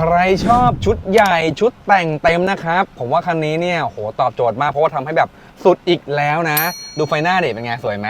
ใครชอบชุดใหญ่ชุดแต่งเต็มนะครับ ผมว่าคันนี้เนี่ยโหตอบโจทย์มากเพราะว่าทำให้แบบสุดอีกแล้วนะ ดูไฟหน้าเด็เป็นไงสวยไหม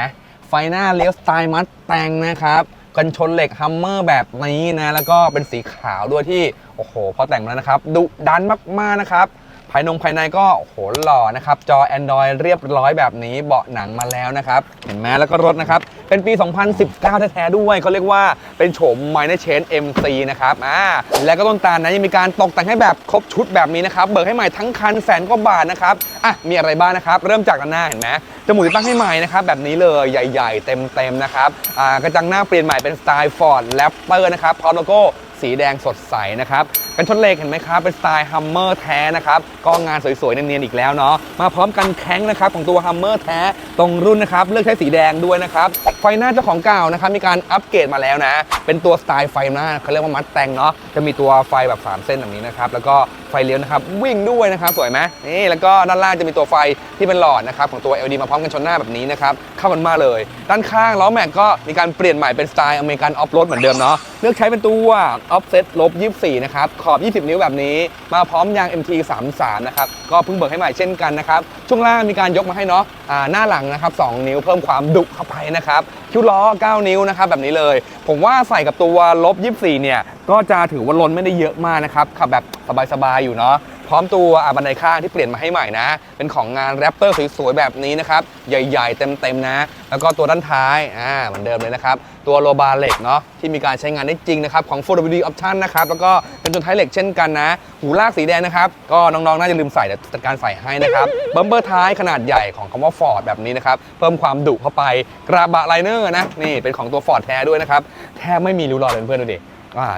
ไฟหน้าเลี้ยวสไตล์มัดแต่งนะครับกันชนเหล็กฮัมเมอร์แบบนี้นะ แล้วก็เป็นสีขาวด้วยที่ โอ้โห พอแต่งแล้วนะครับดุดันมากๆนะครับ ภายนงภายในก็โอ้โหหล่อนะครับ จอ Android เรียบร้อยแบบนี้เบาะหนังมาแล้วนะครับ เห็นไหมแล้วก็รถนะครับ เป็นปี 2019 แท้ๆด้วยเขาเรียกว่าเป็นโฉม Minor Chain MC นะครับอ่าแล้วก็ต้นตาลนะยังมีการตกแต่งให้แบบครบชุดแบบนี้นะครับเบิกให้ใหม่ทั้งคันแสนกว่าบาทนะครับอะมีอะไรบ้างนะครับเริ่มจากหน้าเห็นไหมจมูกติดตั้งให้ใหม่นะครับแบบนี้เลยใหญ่ ๆ เต็มๆนะครับอ่ากระจังหน้าเปลี่ยนใหม่เป็นสไตล์ Ford Raptor นะครับพร้อมโลโก้สีแดงสดใสนะครับ กันชนเหล็กเห็นไหมครับ เป็นสไตล์ฮัมเมอร์แท้นะครับ ก็งานสวยๆเนียนๆอีกแล้วเนาะ มาพร้อมกันแข้งนะครับของตัวฮัมเมอร์แท้ตรงรุ่นนะครับ เลือกใช้สีแดงด้วยนะครับ ไฟหน้าเจ้าของเก่านะครับ มีการอัปเกรดมาแล้วนะ เป็นตัวสไตล์ไฟหน้าเขาเรียกว่ามัดแต่งเนาะ จะมีตัวไฟแบบ 3 เส้นแบบนี้นะครับ แล้วก็ไฟเลี้ยวนะครับ วิ่งด้วยนะครับ สวยไหมนี่ แล้วก็ด้านล่างจะมีตัวไฟที่เป็นหลอดนะครับของตัว LED มาพร้อมกันชนหน้าแบบนี้นะครับ เข้ากันมากเลย ด้านข้างล้อแม็กก็มีการเปลี่ยนใหม่เป็นสไตล์อเมริกันออฟโรดเหมือนเดิมเนาะ เลือกใช้เป็นตัวออฟเซ็ตลบ24นะครับขอบ 20 นิ้วแบบนี้ มาพร้อมยาง MT 33นะครับ ก็เพิ่งเบิกให้ใหม่เช่นกันนะครับ ช่วงล่างมีการยกมาให้เนาะะหน้าหลังนะครับ 2 นิ้วเพิ่มความดุเข้าไปนะครับ คิ้วล้อ 9 นิ้วนะครับ แบบนี้เลย ผมว่าใส่กับตัวลบ 24 เนี่ย ก็จะถือว่าล้นไม่ได้เยอะมากนะครับ ขับแบบสบายๆ อยู่เนาะ พร้อมตัวอะบันไดข้างที่เปลี่ยนมาให้ใหม่นะ เป็นของงานแรปเตอร์สวยๆแบบนี้นะครับ ใหญ่ๆ เต็มๆนะ แล้วก็ตัวด้านท้ายอ่าเหมือนเดิมเลยนะครับ ตัวโลบาร์เหล็กเนาะที่มีการใช้งานได้จริงนะครับ ของ 4WD Option นะครับ แล้วก็เป็นตัวท้ายเหล็กเช่นกันนะ หูลากสีแดงนะครับ ก็น้องๆ น่าจะลืมใส่เดี๋ยวจัดการใส่ให้นะครับบัมเบอร์ท้ายขนาดใหญ่ของคำว่า Ford แบบนี้นะครับเพิ่มความดุเข้าไปกระบะไลเนอร์นะนี่เป็นของตัว Ford แท้ด้วยนะครับแทบไม่มีริ้วรอยเลยเพื่อนๆดูดิ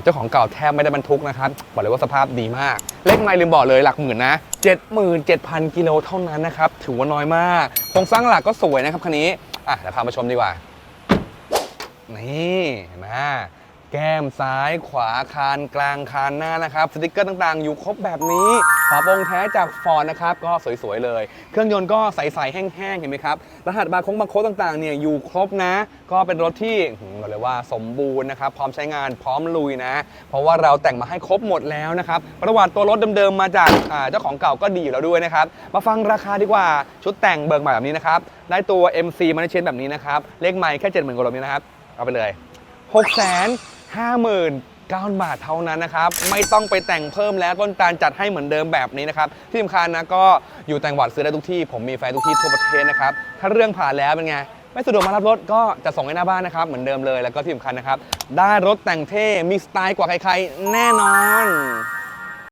เจ้าของเก่าแทบไม่ได้บรรทุกนะครับบอกเลยว่าสภาพดีมาก เล็กไม่ลืมบอกเลยหลักหมื่นนะ 77,000 กิโลเท่านั้นนะครับถือว่าน้อยมากโครงสร้างหลักก็สวยนะครับคันนี้อะเดี๋ยวพามาชมดีกว่า นี่เห็นไหม แก้มซ้ายขวาคานกลางคานหน้านะครับสติกเกอร์ต่างๆ อยู่ครบแบบนี้ฝาโปรงแท้จากฟอร์ดนะครับก็สวยๆเลย เครื่องยนต์ก็ใสๆแห้งๆเห็นไหมครับรหัสบาร์โค้งบาร์โค้ดต่างๆเนี่ยอยู่ครบนะ ก็เป็นรถที่หืมบอกเลยว่าสมบูรณ์นะครับพร้อมใช้งานพร้อมลุยนะ เพราะว่าเราแต่งมาให้ครบหมดแล้วนะครับประวัติตัวรถเดิมๆมาจากเจ้าของเก่าก็ดีอยู่แล้วด้วยนะครับมาฟังราคาดีกว่าชุดแต่งเบิกใหม่แบบนี้นะครับได้ตัว MC มาในเชนแบบนี้นะครับเลขไม่แค่70,000กว่าโลนี้นะครับเอาไปเลย6 5 9 0 0 0 บาทเท่านั้นนะครับ ไม่ต้องไปแต่งเพิ่มแล้วต้นตาลจัดให้เหมือนเดิมแบบนี้นะครับ ที่สำคัญนะก็อยู่แต่งจังหวัดซื้อได้ทุกที่ ผมมีแฟนทุกที่ทั่วประเทศนะครับ ถ้าเรื่องผ่านแล้วเป็นไง ไม่สะดวกมารับรถก็จะส่งให้หน้าบ้านนะครับ เหมือนเดิมเลยแล้วก็ที่สำคัญนะครับ ได้รถแต่งเท่มีสไตล์กว่าใครๆแน่นอน